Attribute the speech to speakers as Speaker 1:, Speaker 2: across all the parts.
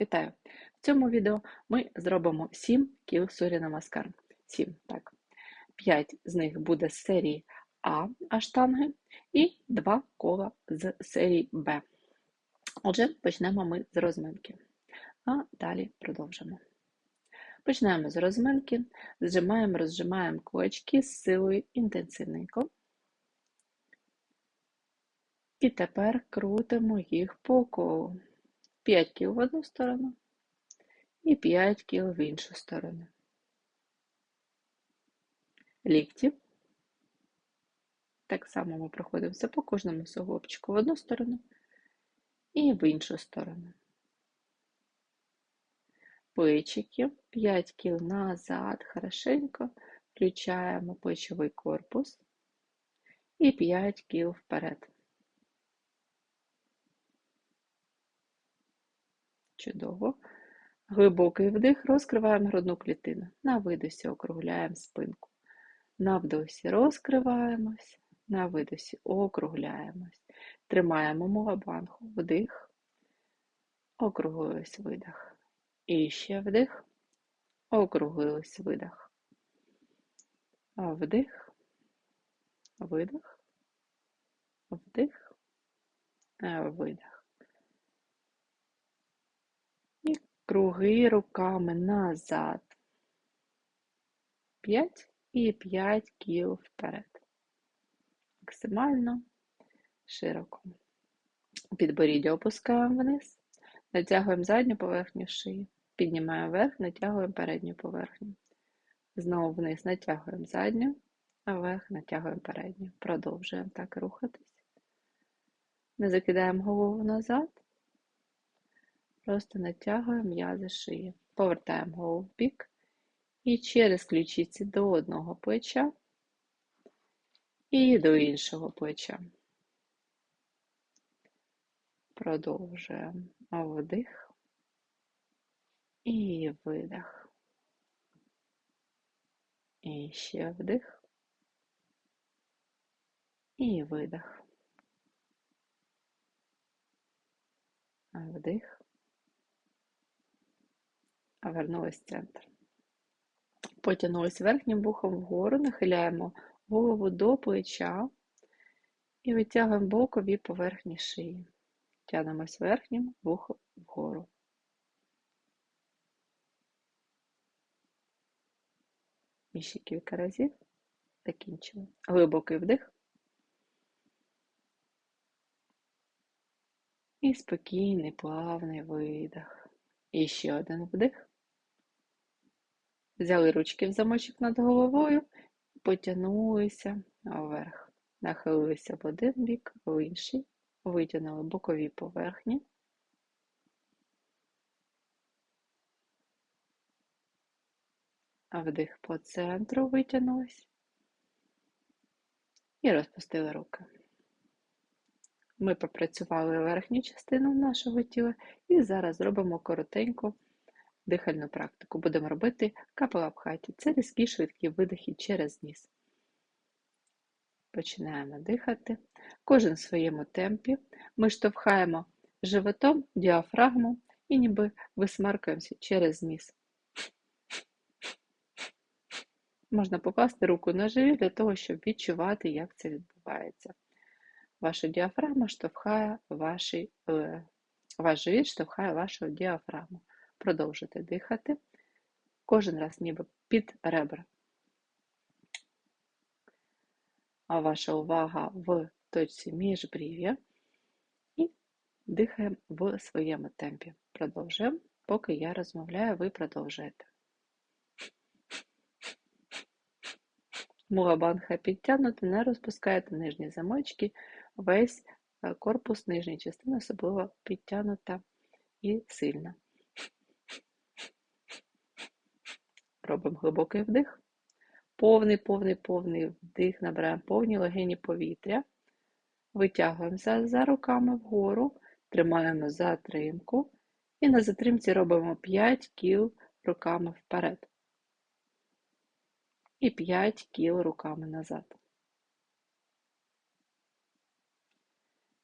Speaker 1: Вітаю! В цьому відео ми зробимо 7 кіл сурі намаскар. 7, так. 5 з них буде з серії А аштанги і 2 кола з серії Б. Отже, почнемо ми з розминки. А далі продовжимо. Почнемо з розминки, зжимаємо, розжимаємо кулачки з силою інтенсивненько. І тепер крутимо їх по колу. 5 кіл в одну сторону і 5 кіл в іншу сторону. Лікті. Так само ми проходимося по кожному суглобчику в одну сторону і в іншу сторону. Плечики, 5 кіл назад, хорошенько, включаємо плечовий корпус і 5 кіл вперед. Чудово. Глибокий вдих, розкриваємо грудну клітину. На видосі округляємо спинку. На вдосі розкриваємось, на видосі округляємось. Тримаємо мулабанху. Вдих, округлились видих. І ще вдих, округлились видих. Вдих, видих, вдих, видих. Круги руками назад. 5 і 5 кіл вперед. Максимально широко. Підборіддя опускаємо вниз, натягуємо задню поверхню шиї, піднімаємо вверх, натягуємо передню поверхню. Знову вниз натягуємо задню, а вверх натягуємо передню. Продовжуємо так рухатись. Не закидаємо голову назад. Просто натягуємо м'язи шиї. Повертаємо голову в бік і через ключиці до одного плеча і до іншого плеча. Продовжуємо вдих і видих. І ще вдих і видих. Вдих вернулись в центр. Потягнулись верхнім вухом вгору, нахиляємо голову до плеча і витягуємо бокові поверхні шиї. Тягнемось верхнім вухом вгору. І ще кілька разів. Закінчили. Глибокий вдих. І спокійний, плавний видих. І ще один вдих. Взяли ручки в замочок над головою, потягнулися вверх. Нахилилися в один бік, в інший, витягнули бокові поверхні. Вдих по центру витягнулись і розпустили руки. Ми попрацювали верхню частину нашого тіла і зараз зробимо коротеньку дихальну практику. Будемо робити капелапхаті. Це різкі швидкі видихи через ніс. Починаємо дихати. Кожен в своєму темпі. Ми штовхаємо животом, діафрагму і ніби висмаркаємося через ніс. Можна покласти руку на живіт для того, щоб відчувати, як це відбувається. Ваша діафрагма штовхає ваші, е, ваш живіт штовхає вашу діафрагму. Продовжуйте дихати. Кожен раз ніби під ребра. А ваша увага в точці міжбрів'я і дихаємо в своєму темпі. Продовжуємо. Поки я розмовляю, ви продовжуєте. Мугабанха підтягнути, не розпускаєте нижні замочки, весь е, корпус нижньої частини особливо підтягнута і сильна. Робимо глибокий вдих. Повний, повний, повний вдих, набираємо повні легені повітря. Витягуємося за руками вгору, тримаємо затримку. І на затримці робимо 5 кіл руками вперед. І 5 кіл руками назад.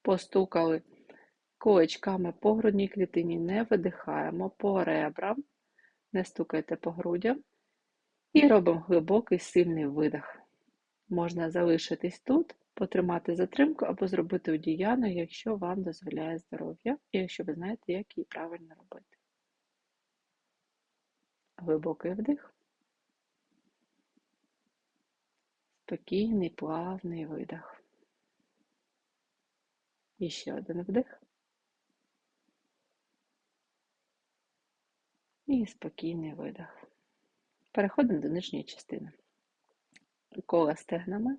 Speaker 1: Постукали Кулачками по грудній клітині не видихаємо, по ребрам, не стукайте по грудям. І робимо глибокий сильний видих. Можна залишитись тут, потримати затримку або зробити одіяно, якщо вам дозволяє здоров'я, і якщо ви знаєте, як її правильно робити. Глибокий вдих. Спокійний, плавний видих. І ще один вдих. І спокійний видих. Переходимо до нижньої частини. Кола стегнами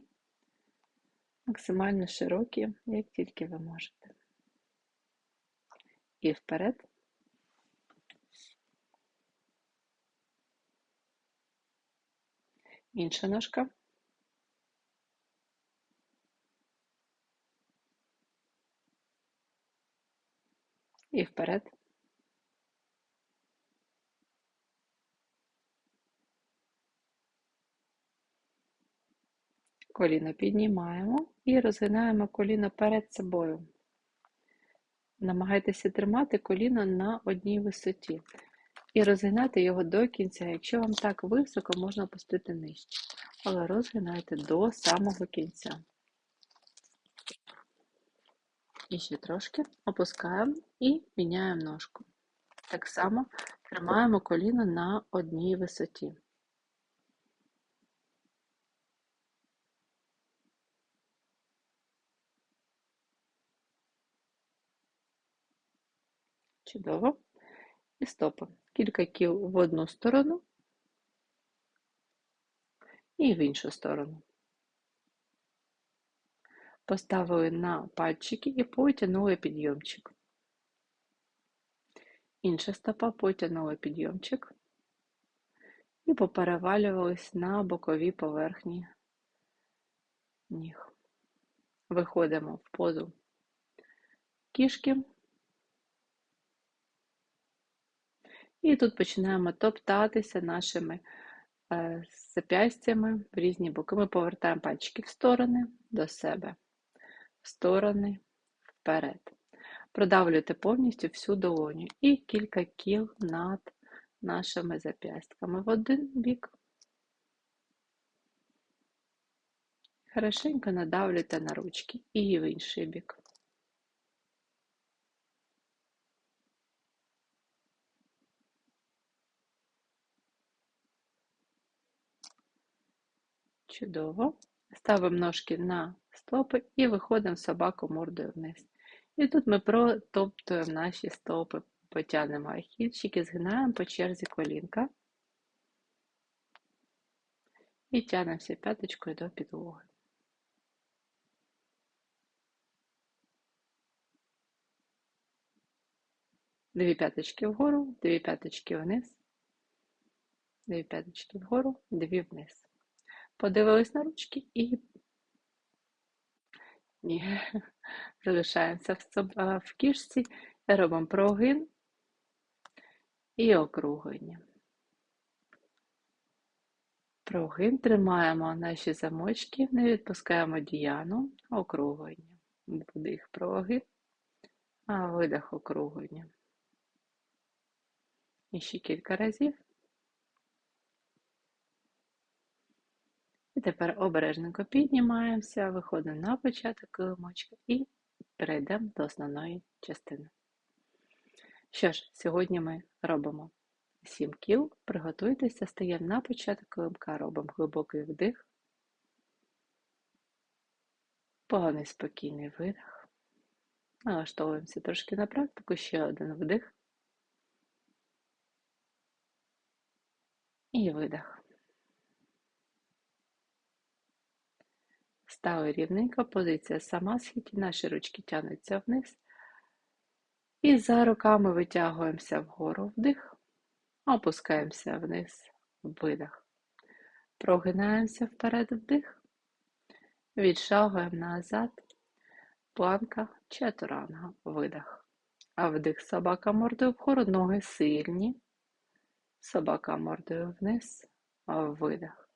Speaker 1: максимально широкі, як тільки ви можете. І вперед. Інша ножка. І вперед. Коліно піднімаємо і розгинаємо коліно перед собою. Намагайтеся тримати коліно на одній висоті. І розгинати його до кінця. Якщо вам так високо, можна опустити нижче. Але розгинайте до самого кінця. І ще трошки опускаємо і міняємо ножку. Так само тримаємо коліно на одній висоті. Чудово. І стопи. Кілька кіл в одну сторону і в іншу сторону. Поставили на пальчики і потягнули підйомчик. Інша стопа потягнули підйомчик і поперевалювались на бокові поверхні ніг. Виходимо в позу кішки. І тут починаємо топтатися нашими е, зап'ястями в різні боки. Ми повертаємо пальчики в сторони до себе, в сторони, вперед. Продавлюйте повністю всю долоню і кілька кіл над нашими зап'ястками в один бік. Хорошенько надавлюйте на ручки і в інший бік. Чудово. Ставимо ножки на стопи і виходимо собаку мордою вниз. І тут ми протоптуємо наші стопи, потягнемо ахільчики, згинаємо по черзі колінка і тягнемося п'яточкою до підлоги. Дві п'яточки вгору, дві п'яточки вниз, дві п'яточки вгору, дві вниз. Подивились на ручки і ні, залишаємося в, в кішці, робимо прогин і округлення. Прогин тримаємо наші замочки, не відпускаємо діяну, округлення. Вдих прогин, а видих округлення. І ще кілька разів. І тепер обережненько піднімаємося, виходимо на початок килимочка і перейдемо до основної частини. Що ж, сьогодні ми робимо 7 кіл, приготуйтеся, стаємо на початок килимка, робимо глибокий вдих, поганий спокійний видих. Налаштовуємося трошки на практику, ще один вдих і видих. Стали рівненько, позиція сама схід, наші ручки тягнуться вниз. І за руками витягуємося вгору вдих, опускаємося вниз, видих. Прогинаємося вперед вдих, відшагуємо назад, планка чатуранга, видих. А вдих собака мордою вгору, ноги сильні, собака мордою вниз, видих.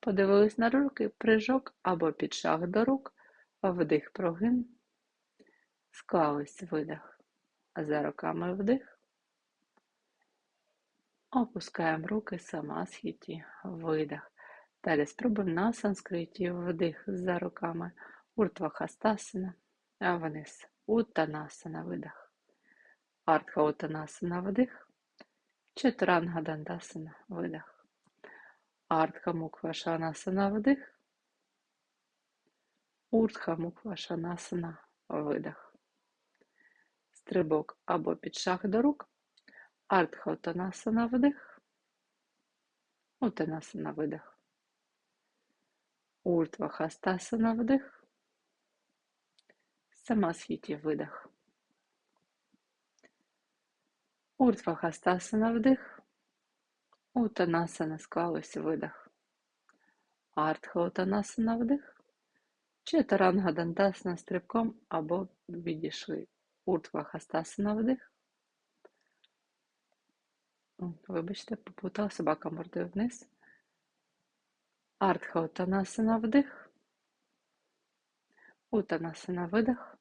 Speaker 1: Подивились на руки, прижок або підшаг до рук, вдих прогин, Склались видих. За руками вдих. Опускаємо руки самасхіті, видих. Далі спробуємо на санскриті вдих за руками. Уртвахастасана, а вниз. Уттанасана, видих. Артха Уттанасана, вдих. Чатуранга Дандасана, видих. Артха Муквашанасана, вдих. Уртха Муквашанасана, видих. Стрибок або під шах до рук. Артха Уттанасана, вдих. Уттанасана, видих. Уртва Хастасана вдих. Самасвіті видих. Уртва Хастасана вдих. Утанасана склалось видих. Артха Утанасана вдих. Читаранга Дантасана стрибком або відійшли. Уртва Хастасана вдих. Вибачте, попутала собака мордою вниз. Артха Утанасана вдих. Утанасана видих.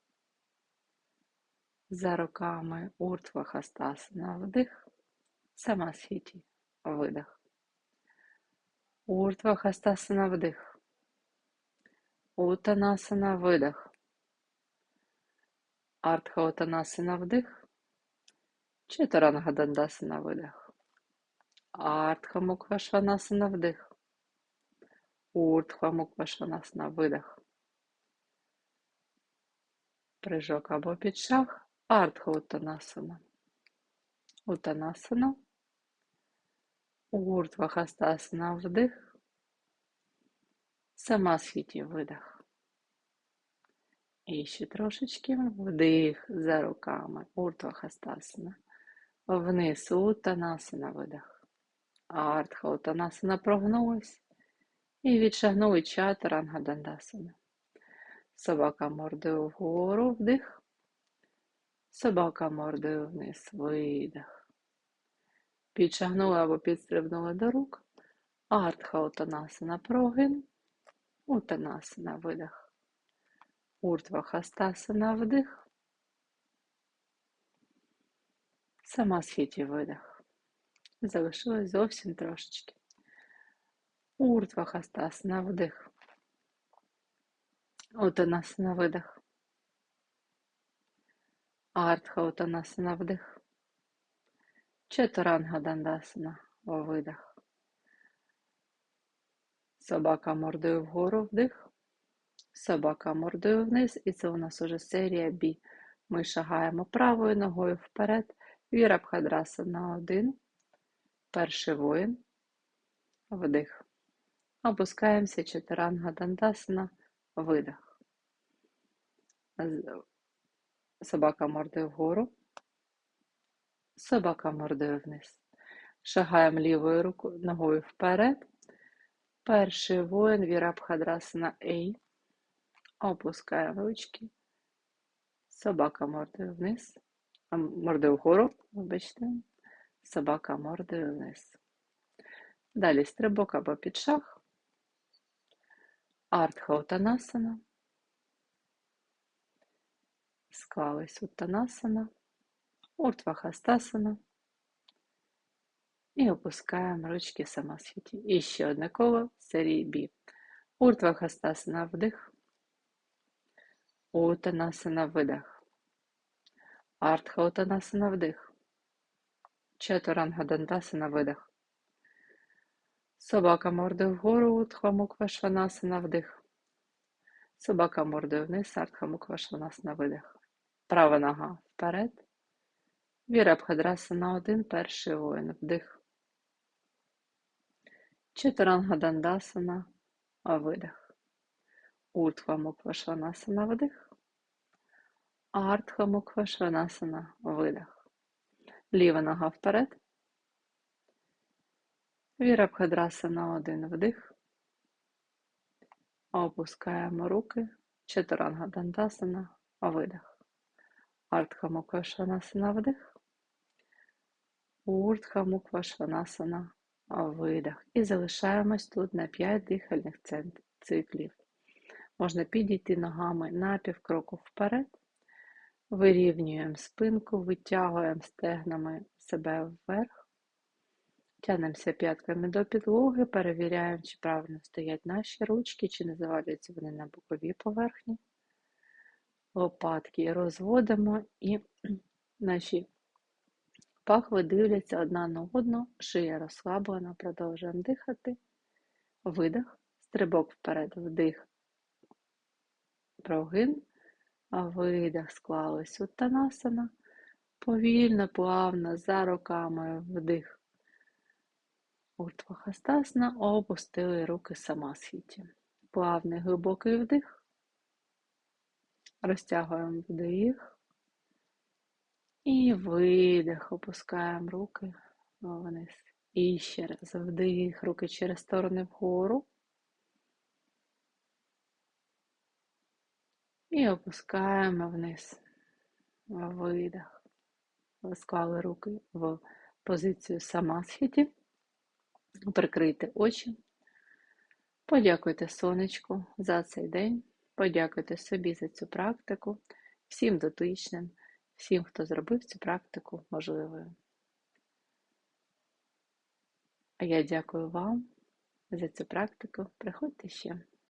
Speaker 1: За руками Уртва Хастасана вдих. Сама Самасхіті видих. Уртва Хастасана вдих. Утанасана видих. Артха Утанасана вдих. Читаранга Дандасана видих. Артха Мукхашванасана вдих. Уртхва Муквашанасана видих. Прыжок або під шах. Артха Утанасана. Утанасана. Уртва Хастасана вдих. Самасхіті видих. І ще трошечки вдих за руками. Уртва Хастасана. Вниз Утанасана видих. Артха Утанасана прогнулась. І відшагнули чатаранга Дандасана. Собака мордою вгору вдих. Собака мордою вниз видих. Підшагнули або підстрибнули до рук. Артха Утанасана прогин. Утанасана видих. Уртва Хастасана вдих. Сама Самасхіті видих. Залишилось зовсім трошечки. Уртва Хастасана вдих. Утанасана видих. Артха Утанасана вдих. Четуранга Дандасана видих. Собака мордою вгору вдих. Собака мордою вниз. І це у нас уже серія бі. Ми шагаємо правою ногою вперед. Вірабхадраса на один. Перший воїн. Вдих. Опускаємося чатуранга дандасана, видих. Собака мордою вгору. Собака мордою вниз. Шагаємо лівою рукою, ногою вперед. Перший воїн Вірабхадрасана Ей. Опускаємо ручки. Собака мордою вниз. Мордою вгору, вибачте. Собака мордою вниз. Далі стрибок або під шах. Артха Утанасана. Склались Уттанасана, Уртвахастасана. І опускаємо ручки самасвіті. І ще одне коло серії Бі. Уртвахастасана вдих. Утанасана видих. Артха Утанасана вдих. Четуранга Дандасана видих. Собака мордою вгору, Утхамуквашванасана вдих. Собака мордою вниз, Артхамуквашванасана видих. Права нога вперед. Вірабхадрасана один, перший воїн, вдих. Читарангадандасана, видих. Уртхамуквашванасана вдих. Артхамуквашванасана видих. Ліва нога вперед. Вірабхадрасана один вдих. Опускаємо руки. Чатуранга Дандасана, видих. Артха Муквашванасана вдих. Уртха Муквашванасана, видих. І залишаємось тут на 5 дихальних циклів. Можна підійти ногами на півкроку вперед. Вирівнюємо спинку, витягуємо стегнами себе вверх, тянемося п'ятками до підлоги, перевіряємо, чи правильно стоять наші ручки, чи не завалюються вони на бокові поверхні. Лопатки розводимо і наші пахви дивляться одна на одну, шия розслаблена, продовжуємо дихати. Видих, стрибок вперед, вдих, прогин, видих, склались Уттанасана. Повільно, плавно, за руками вдих. Уртвахастасна, опустили руки самасхіті. Плавний глибокий вдих. Розтягуємо вдих. І видих, опускаємо руки вниз. І ще раз вдих, руки через сторони вгору. І опускаємо вниз. Видих. Склали руки в позицію самасхіті. Прикрийте очі. Подякуйте сонечку за цей день. Подякуйте собі за цю практику, всім дотичним, всім, хто зробив цю практику можливою. А я дякую вам за цю практику. Приходьте ще.